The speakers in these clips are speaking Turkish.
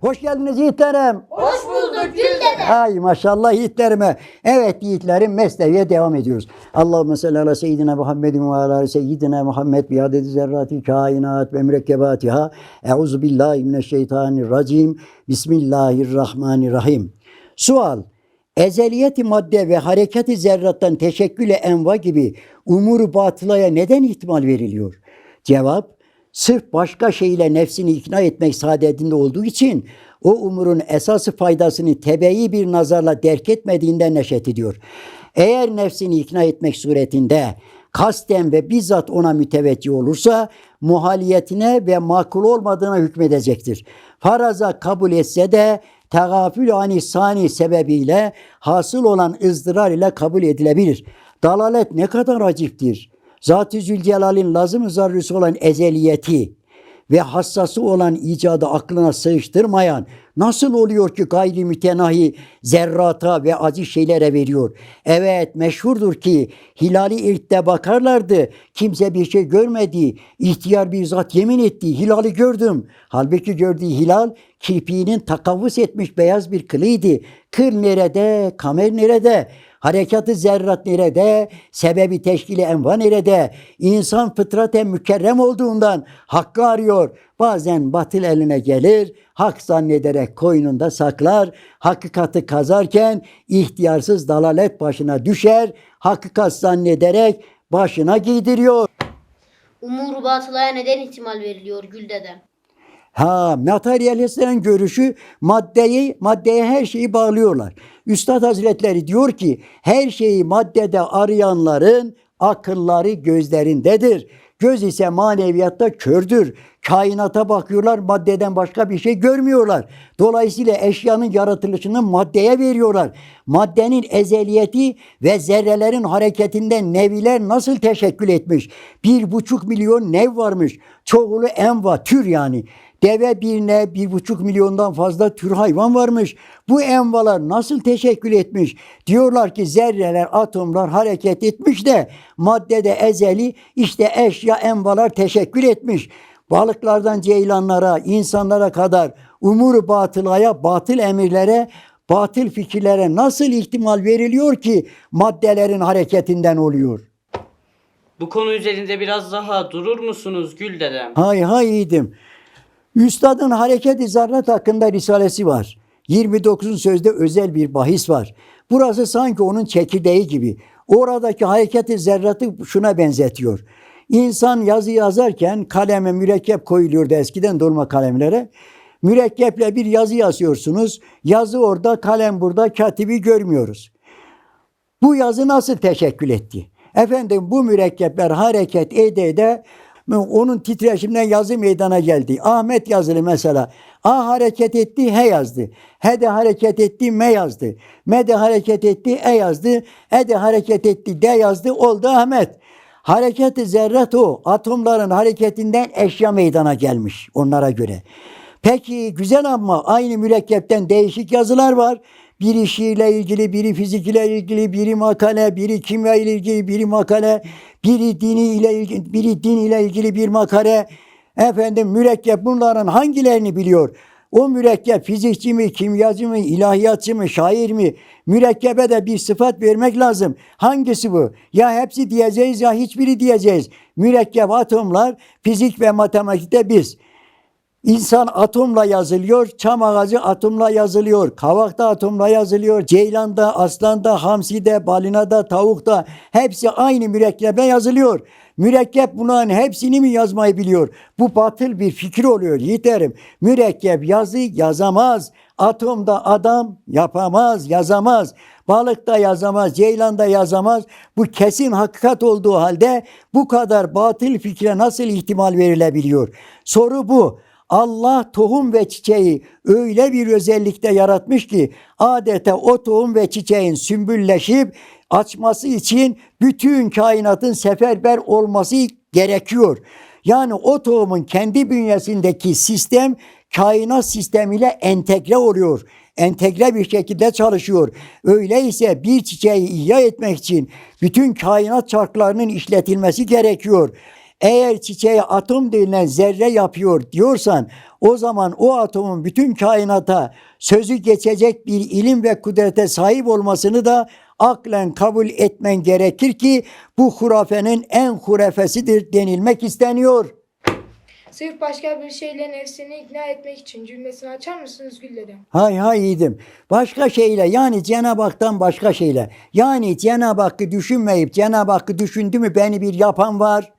Hoş geldiniz yiğitlerim. Hoş bulduk Gül dede. Ay maşallah yiğitlerime. Evet yiğitlerim mesleğe devam ediyoruz. Allahümme salli ala seyyidina Muhammedin ve ala seyyidina Muhammed bi adedi zerrati kainat ve mürekkebatiha. Euzu billahi mineşşeytanirracim. Bismillahirrahmanirrahim. Sual. Ezeliyeti madde ve hareketi zerrattan teşekküle enva gibi umuru batılaya neden ihtimal veriliyor? Cevap, sırf başka şeyle nefsini ikna etmek saadetinde olduğu için o umurun esası faydasını tebeyi bir nazarla derk etmediğinden neşet ediyor. Eğer nefsini ikna etmek suretinde kasten ve bizzat ona müteveccih olursa muhaliyetine ve makul olmadığına hükmedecektir. Faraza kabul etse de tegafül ani sani sebebiyle hasıl olan ızdırar ile kabul edilebilir. Dalalet ne kadar aciptir. Zat-ı Zülcelal'in lazım-ı zarrısı olan ezeliyeti ve hassası olan icadı aklına sığıştırmayan nasıl oluyor ki gayri mütenahi zerrata ve acı şeylere veriyor? Evet meşhurdur ki hilali irtte bakarlardı. Kimse bir şey görmedi. İhtiyar bir zat yemin etti. Hilali gördüm. Halbuki gördüğü hilal kirpiğinin takavvus etmiş beyaz bir kılıydı. Kır nerede? Kamer nerede? Harekatı zerrat nerede? Sebebi teşkili enva nerede? İnsan fıtraten mükerrem olduğundan hakkı arıyor. Bazen batıl eline gelir, hak zannederek koynunda saklar. Hakikati kazarken ihtiyarsız dalalet başına düşer. Hakikat zannederek başına giydiriyor. Umuru batılaya neden ihtimal veriliyor Gül dede? Ha, materyalistlerin görüşü maddeyi, maddeye her şeyi bağlıyorlar. Üstad Hazretleri diyor ki her şeyi maddede arayanların akılları gözlerindedir. Göz ise maneviyatta kördür. Kainata bakıyorlar maddeden başka bir şey görmüyorlar. Dolayısıyla eşyanın yaratılışını maddeye veriyorlar. Maddenin ezeliyeti ve zerrelerin hareketinden neviler nasıl teşekkül etmiş? Bir buçuk milyon nev varmış. Çoğulu enva, tür yani. Deve bir ne bir buçuk milyondan fazla tür hayvan varmış. Bu envalar nasıl teşekkül etmiş? Diyorlar ki zerreler, atomlar hareket etmiş de maddede ezeli işte eşya envalar teşekkül etmiş. Balıklardan ceylanlara, insanlara kadar umuru batılaya, batıl emirlere, batıl fikirlere nasıl ihtimal veriliyor ki maddelerin hareketinden oluyor? Bu konu üzerinde biraz daha durur musunuz Gül dedem? Hay hay yiğidim. Üstadın hareket-i zarrat hakkında risalesi var. 29. sözde özel bir bahis var. Burası sanki onun çekirdeği gibi. Oradaki hareket-i zerratı şuna benzetiyor. İnsan yazı yazarken kaleme mürekkep koyuluyordu eskiden dolma kalemlere. Mürekkeple bir yazı yazıyorsunuz. Yazı orada, kalem burada, katibi görmüyoruz. Bu yazı nasıl teşekkül etti? Efendim bu mürekkepler hareket ede ede onun titreşiminden yazı meydana geldi. Ahmet yazılı mesela. A hareket etti, H yazdı. H de hareket etti, M yazdı. M de hareket etti, E yazdı. E de hareket etti, D yazdı. Oldu Ahmet. Hareketi zerrat o. Atomların hareketinden eşya meydana gelmiş onlara göre. Peki güzel ama aynı mürekkepten değişik yazılar var. Biri şiirle ilgili, biri fizik ile ilgili, biri makale, biri kimya ile ilgili, biri makale, biri dini ile ilgili, biri din ile ilgili bir makale. Efendim mürekkep bunların hangilerini biliyor? O mürekkep fizikçi mi, kimyacı mı, ilahiyatçı mı, şair mi? Mürekkebe de bir sıfat vermek lazım. Hangisi bu? Ya hepsi diyeceğiz ya hiçbiri diyeceğiz. Mürekkep atomlar, fizik ve matematikte biz. İnsan atomla yazılıyor, çam ağacı atomla yazılıyor, kavakta atomla yazılıyor, ceylanda, aslanda, hamside, balinada, tavukta hepsi aynı mürekkebe yazılıyor. Mürekkep bunların hepsini mi yazmayı biliyor? Bu batıl bir fikir oluyor yiğiterim. Mürekkep yazı yazamaz. Atomda adam yapamaz, yazamaz. Balıkta yazamaz, ceylanda yazamaz. Bu kesin hakikat olduğu halde bu kadar batıl fikre nasıl ihtimal verilebiliyor? Soru bu. Allah tohum ve çiçeği öyle bir özellikte yaratmış ki adeta o tohum ve çiçeğin sümbülleşip açması için bütün kainatın seferber olması gerekiyor. Yani o tohumun kendi bünyesindeki sistem kainat sistemiyle entegre oluyor. Entegre bir şekilde çalışıyor. Öyleyse bir çiçeği ihya etmek için bütün kainat çarklarının işletilmesi gerekiyor. Eğer çiçeğe atom denilen zerre yapıyor diyorsan o zaman o atomun bütün kainata sözü geçecek bir ilim ve kudrete sahip olmasını da aklen kabul etmen gerekir ki bu hurafenin en hurafesidir denilmek isteniyor. Sırf başka bir şeyle nefsini ikna etmek için cümlesini açar mısınız Gül dedem? Hay hay yiğidim. Başka şeyle yani Cenab-ı Hak'tan başka şeyle. Yani Cenab-ı Hakk'ı düşünmeyip Cenab-ı Hakk'ı düşündü mü beni bir yapan var.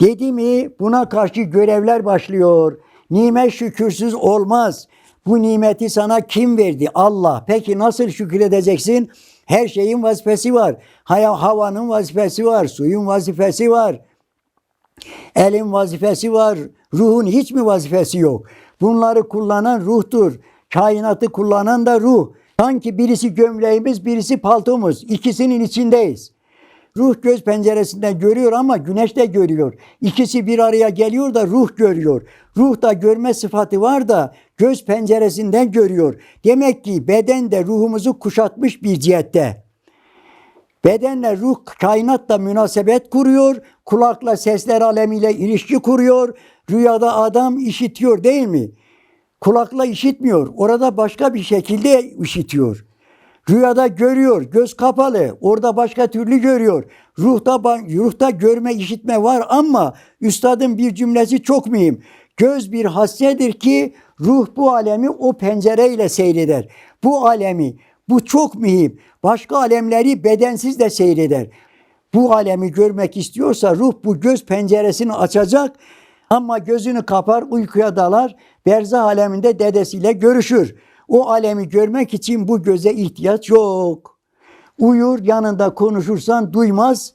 Dedi mi buna karşı görevler başlıyor. Nimet şükürsüz olmaz. Bu nimeti sana kim verdi? Allah. Peki nasıl şükredeceksin? Her şeyin vazifesi var. Haya- Havanın vazifesi var. Suyun vazifesi var. Elin vazifesi var. Ruhun hiç mi vazifesi yok? Bunları kullanan ruhtur. Kainatı kullanan da ruh. Sanki birisi gömleğimiz, birisi paltomuz. İkisinin içindeyiz. Ruh göz penceresinden görüyor ama güneş de görüyor. İkisi bir araya geliyor da ruh görüyor. Ruh da görme sıfatı var da göz penceresinden görüyor. Demek ki beden de ruhumuzu kuşatmış bir cihette. Bedenle ruh kainatla münasebet kuruyor. Kulakla sesler alemiyle ilişki kuruyor. Rüyada adam işitiyor değil mi? Kulakla işitmiyor. Orada başka bir şekilde işitiyor. Rüyada görüyor, göz kapalı. Orada başka türlü görüyor. Ruhta ruhta görme, işitme var ama üstadın bir cümlesi çok mühim. Göz bir hassedir ki ruh bu alemi o pencereyle seyreder. Bu alemi, bu çok mühim. Başka alemleri bedensiz de seyreder. Bu alemi görmek istiyorsa ruh bu göz penceresini açacak ama gözünü kapar, uykuya dalar, berzah aleminde dedesiyle görüşür. O alemi görmek için bu göze ihtiyaç yok. Uyur, yanında konuşursan duymaz.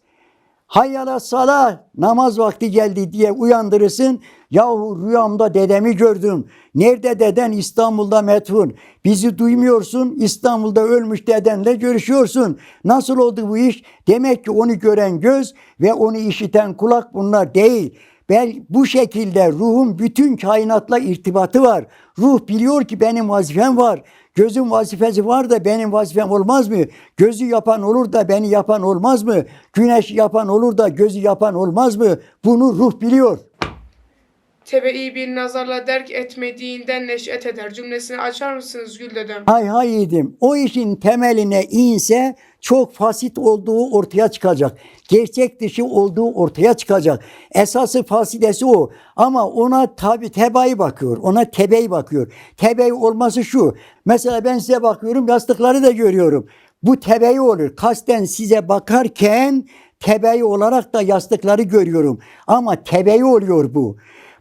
Hayyala salah, namaz vakti geldi diye uyandırırsın. Yahu rüyamda dedemi gördüm. Nerede deden? İstanbul'da metfun. Bizi duymuyorsun. İstanbul'da ölmüş dedenle görüşüyorsun. Nasıl oldu bu iş? Demek ki onu gören göz ve onu işiten kulak bunlar değil. Bel bu şekilde ruhun bütün kainatla irtibatı var. Ruh biliyor ki benim vazifem var. Gözün vazifesi var da benim vazifem olmaz mı? Gözü yapan olur da beni yapan olmaz mı? Güneş yapan olur da gözü yapan olmaz mı? Bunu ruh biliyor. Tebe'i bir nazarla derk etmediğinden neş'et eder cümlesini açar mısınız Gül dedem? Hay hay yedim. O işin temeline inse çok fasit olduğu ortaya çıkacak. Gerçek dışı olduğu ortaya çıkacak. Esası fasidesi o. Ama ona tabi tebai bakıyor. Ona tebey bakıyor. Tebey olması şu. Mesela ben size bakıyorum yastıkları da görüyorum. Bu tebey olur. Kasten size bakarken tebey olarak da yastıkları görüyorum. Ama tebey oluyor bu.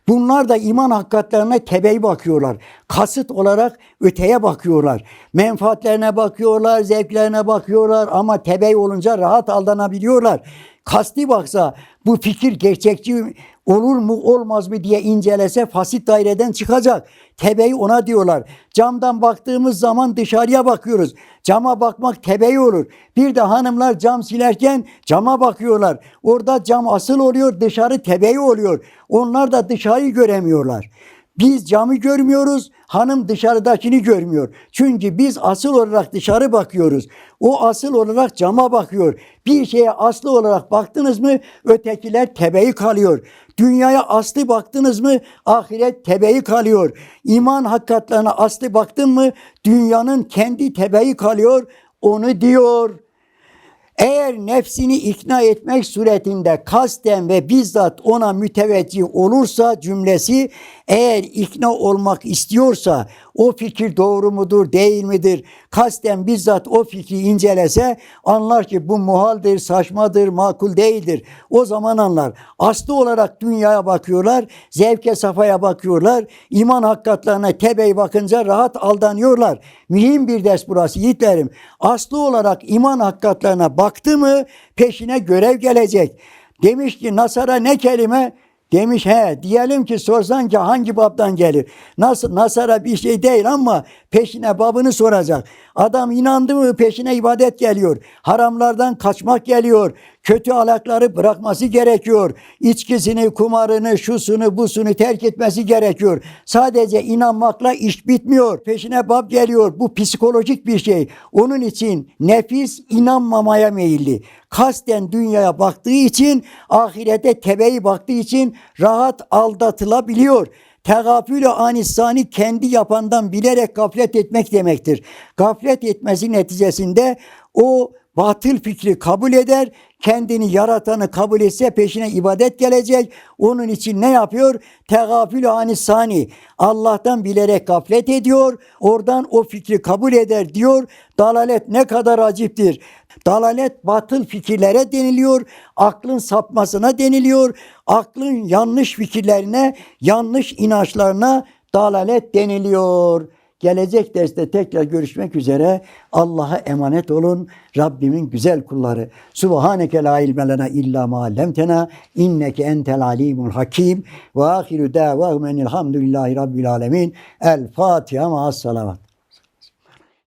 Bunlar da iman hakikatlerine tebey bakıyorlar. Kasıt olarak öteye bakıyorlar. Menfaatlerine bakıyorlar, zevklerine bakıyorlar ama tebey olunca rahat aldanabiliyorlar. Kasti baksa bu fikir gerçekçi olur mu olmaz mı diye incelese fasit daireden çıkacak. Tebey ona diyorlar. Camdan baktığımız zaman dışarıya bakıyoruz. Cama bakmak tebey olur. Bir de hanımlar cam silerken cama bakıyorlar. Orada cam asıl oluyor, dışarı tebey oluyor. Onlar da dışarıyı göremiyorlar. Biz camı görmüyoruz, hanım dışarıdakini görmüyor. Çünkü biz asıl olarak dışarı bakıyoruz. O asıl olarak cama bakıyor. Bir şeye aslı olarak baktınız mı ötekiler tebeyi kalıyor. Dünyaya aslı baktınız mı ahiret tebeyi kalıyor. İman hakikatlerine aslı baktın mı dünyanın kendi tebeyi kalıyor. Onu diyor. Eğer nefsini ikna etmek suretinde kasten ve bizzat ona müteveccih olursa cümlesi eğer ikna olmak istiyorsa o fikir doğru mudur değil midir? Kasten bizzat o fikri incelese anlar ki bu muhaldir, saçmadır, makul değildir. O zaman anlar. Aslı olarak dünyaya bakıyorlar, zevke safaya bakıyorlar, iman hakikatlerine tebey bakınca rahat aldanıyorlar. Mühim bir ders burası yiğitlerim. Aslı olarak iman hakikatlerine baktı mı peşine görev gelecek. Demiş ki Nasara ne kelime? Demiş he diyelim ki sorsan ki hangi babdan gelir? Nasıl Nasara bir şey değil ama peşine babını soracak. Adam inandı mı peşine ibadet geliyor. Haramlardan kaçmak geliyor. Kötü alakları bırakması gerekiyor. İçkisini, kumarını, şusunu, busunu terk etmesi gerekiyor. Sadece inanmakla iş bitmiyor. Peşine bab geliyor. Bu psikolojik bir şey. Onun için nefis inanmamaya meyilli. Kasten dünyaya baktığı için, ahirete tebeyi baktığı için rahat aldatılabiliyor. Tegafülü anisani kendi yapandan bilerek gaflet etmek demektir. Gaflet etmesi neticesinde o batıl fikri kabul eder, kendini yaratanı kabul etse peşine ibadet gelecek. Onun için ne yapıyor? Tegafülü anisani. Allah'tan bilerek gaflet ediyor. Oradan o fikri kabul eder diyor. Dalalet ne kadar aciptir. Dalalet batıl fikirlere deniliyor. Aklın sapmasına deniliyor. Aklın yanlış fikirlerine, yanlış inançlarına dalalet deniliyor. Gelecek derste tekrar görüşmek üzere. Allah'a emanet olun. Rabbimin güzel kulları. Subhaneke la ilme lena illa ma allamtena inneke entel alimul hakim. Ve ahiru davahum enilhamdülillahi rabbil alemin. El Fatiha ma'as salavat.